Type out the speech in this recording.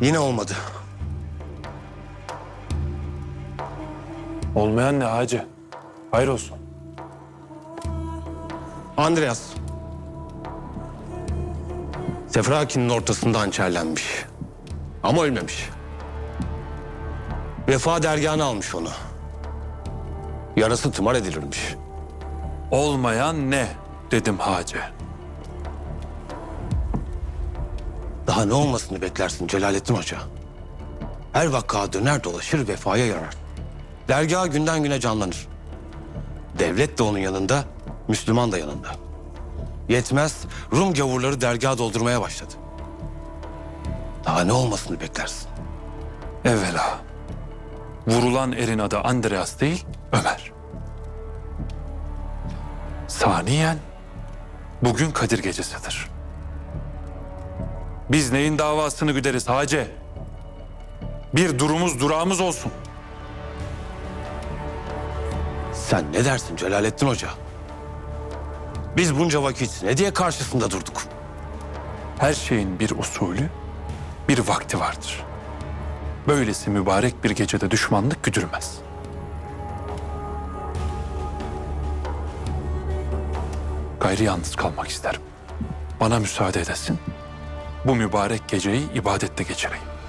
Yine olmadı. Olmayan ne hacı? Hayır olsun. Andreas. Sefraki'nin ortasında hançerlenmiş. Ama ölmemiş. Vefa dergahına almış onu. Yarası tımar edilirmiş. Olmayan ne dedim hacı. Daha ne olmasını beklersin Celalettin Hoca? Her vaka döner dolaşır vefaya yarar. Dergah günden güne canlanır. Devlet de onun yanında, Müslüman da yanında. Yetmez, Rum gavurları dergah doldurmaya başladı. Daha ne olmasını beklersin? Evvela vurulan erin adı Andreas değil Ömer. Saniyen bugün Kadir gecesidir. Biz neyin davasını güderiz hacı? Bir durumuz durağımız olsun. Sen ne dersin Celalettin Hoca? Biz bunca vakit ne diye karşısında durduk? Her şeyin bir usulü, bir vakti vardır. Böylesi mübarek bir gecede düşmanlık güdülmez. Gayri yalnız kalmak isterim. Bana müsaade edesin. Bu mübarek geceyi ibadette geçireyim.